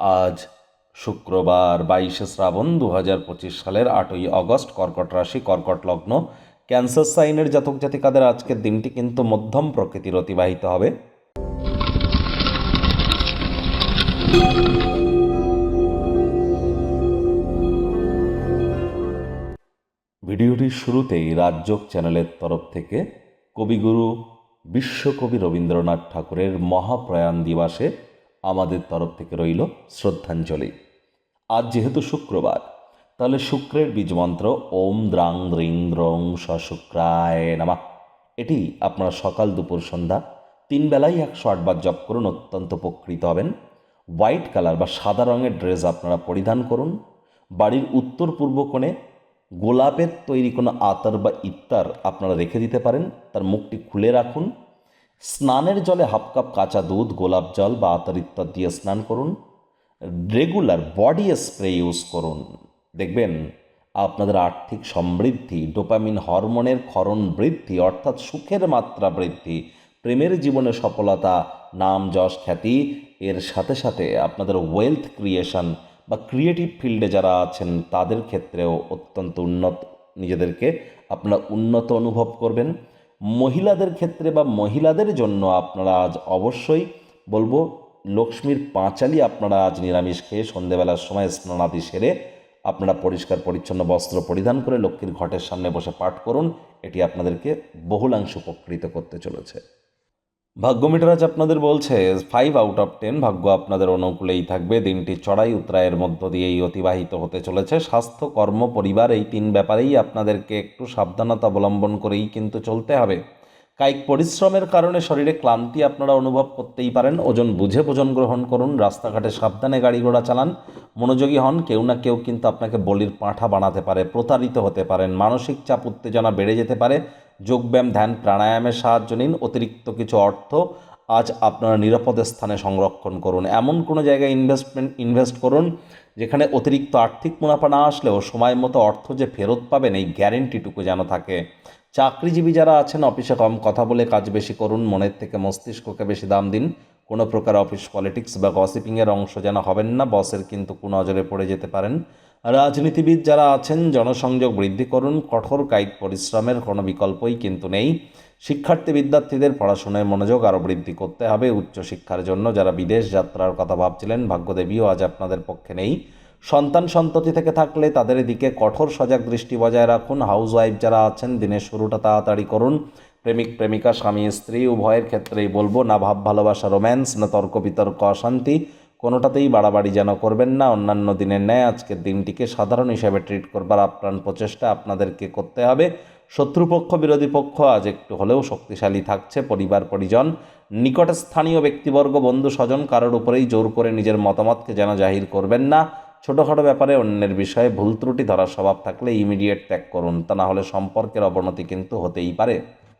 আজ শুক্রবার বাইশে শ্রাবণ দু হাজার পঁচিশ সালের আটই আগস্ট কর্কট রাশি, কর্কট লগ্ন। ক্যান্সার সাইনের জাতক জাতিকাদের আজকের দিনটি কিন্তু মধ্যম প্রকৃতির অতিবাহিত হবে। ভিডিওটির শুরুতেই রাজযোগ চ্যানেলের তরফ থেকে কবিগুরু বিশ্বকবি রবীন্দ্রনাথ ঠাকুরের মহাপ্রয়াণ দিবসে আমাদের তরফ থেকে রইল শ্রদ্ধাঞ্জলি। আজ যেহেতু শুক্রবার, তাহলে শুক্রের বীজমন্ত্র ওম দ্রাং দ্রিং দ্রং শুক্রায় নামা। এটি আপনারা সকাল দুপুর সন্ধ্যা তিন বেলায় একশো আটবার জপ করুন, অত্যন্ত উপকৃত হবেন। হোয়াইট কালার বা সাদা রঙের ড্রেস আপনারা পরিধান করুন। বাড়ির উত্তর পূর্ব কোণে গোলাপের তৈরি কোনো আতর বা ইত্তার আপনারা রেখে দিতে পারেন। তার মুখটি খুলে রাখুন। স্নানের জলে হাফ কাপ কাঁচা দুধ, গোলাপ জল বা আতর ইত্যাদি দিয়ে স্নান করুন। রেগুলার বডি স্প্রে ইউজ করুন। দেখবেন আপনাদের আর্থিক সমৃদ্ধি, ডোপামিন হরমোনের ক্ষরণ বৃদ্ধি, অর্থাৎ সুখের মাত্রা বৃদ্ধি, প্রেমের জীবনে সফলতা, নাম, যশ, খ্যাতি, এর সাথে সাথে আপনাদের ওয়েলথ ক্রিয়েশন বা ক্রিয়েটিভ ফিল্ডে যারা আছেন, তাদের ক্ষেত্রেও অত্যন্ত উন্নত, নিজেদেরকে আপনারা উন্নত অনুভব করবেন। মহিলাদের ক্ষেত্রে বা মহিলাদের জন্য আপনারা আজ অবশ্যই বলব, লক্ষ্মীর পাঁচালি আপনারা আজ নিরামিষ খেয়ে সন্ধেবেলার সময় স্নানাদি সেরে আপনারা পরিষ্কার, পরিচ্ছন্ন বস্ত্র পরিধান করে লক্ষ্মীর ঘটের সামনে বসে পাঠ করুন। এটি আপনাদেরকে বহুলাংশ উপকৃত করতে চলেছে। ভাগ্য মিটার আজ আপনাদের বলছে ফাইভ আউট অফ টেন ভাগ্য আপনাদের অনুকূলেই থাকবে। দিনটি চড়াই উত্তরায়ের মধ্য দিয়েই অতিবাহিত হতে চলেছে। স্বাস্থ্য, কর্ম, পরিবার এই তিন ব্যাপারেই আপনাদেরকে একটু সাবধানতা অবলম্বন করেই কিন্তু চলতে হবে। কায়িক পরিশ্রমের কারণে শরীরে ক্লান্তি আপনারা অনুভব করতেই পারেন। ওজন বুঝে ভোজন গ্রহণ করুন। রাস্তাঘাটে সাবধানে গাড়ি ঘোড়া চালান। মনোযোগী হন। কেউ না কেউ কিন্তু আপনাকে বলির পাঁঠা বানাতে পারে, প্রতারিত হতে পারেন। মানসিক চাপ, উত্তেজনা বেড়ে যেতে পারে। যোগব্যায়াম, ধ্যান, প্রাণায়ামের সাহায্য নিন। অতিরিক্ত কিছু অর্থ আজ আপনারা নিরাপদ স্থানে সংরক্ষণ করুন। এমন কোনো জায়গায় ইনভেস্টমেন্ট ইনভেস্ট করুন যেখানে অতিরিক্ত আর্থিক মুনাফা না আসলেও সময় মতো অর্থ যে ফেরত পাবেন এই গ্যারেন্টিটুকু যেন থাকে। চাকরিজীবী যারা আছেন অফিসে কম কথা বলে কাজ বেশি করুন, মনের থেকে মস্তিষ্ককে বেশি দাম দিন। কোনো প্রকার অফিস পলিটিক্স বা গসিপিংয়ের অংশ যেন হবেন না বসের কিন্তু কুনজরে পড়ে যেতে পারেন। রাজনীতিবিদ যারা আছেন, জনসংযোগ বৃদ্ধি করুন, কঠোর কায়িক পরিশ্রমের কোনো বিকল্পই কিন্তু নেই। শিক্ষার্থী বিদ্যার্থীদের পড়াশোনায় মনোযোগ আরও বৃদ্ধি করতে হবে। উচ্চশিক্ষার জন্য যারা বিদেশ যাত্রার কথা ভাবছিলেন, ভাগ্যদেবীও আজ আপনাদের পক্ষে নেই। সন্তান সন্ততি থেকে থাকলে তাদের দিকে কঠোর সজাগ দৃষ্টি বজায় রাখুন। হাউস ওয়াইফ যারা আছেন, দিনের শুরুটা তাড়াতাড়ি করুন। প্রেমিক, প্রেমিকা, স্বামী, স্ত্রী, উভয়ের ক্ষেত্রেই বলব, না ভাব, ভালোবাসা, রোম্যান্স, না তর্ক বিতর্ক, অশান্তি। কোনোটাতেই বাড়াবাড়ি যেন করবেন না। অন্যান্য দিনের ন্যায় আজকের দিনটিকে সাধারণ হিসাবে ট্রিট করবার আপ্রাণ প্রচেষ্টা আপনাদেরকে করতে হবে। শত্রুপক্ষ, বিরোধী পক্ষ আজ একটু হলেও শক্তিশালী থাকছে পরিবার, পরিজন। নিকটে স্থানীয় ব্যক্তিবর্গ, বন্ধু, স্বজন কারোর উপরেই জোর করে নিজের মতামতকে যেন জাহির করবেন না। ছোটোখাটো ব্যাপারে অন্যের বিষয়ে ভুল ত্রুটি, ধরার স্বভাব থাকলে ইমিডিয়েট ত্যাগ করুন। তা না হলে সম্পর্কের অবনতি কিন্তু হতেই পারে।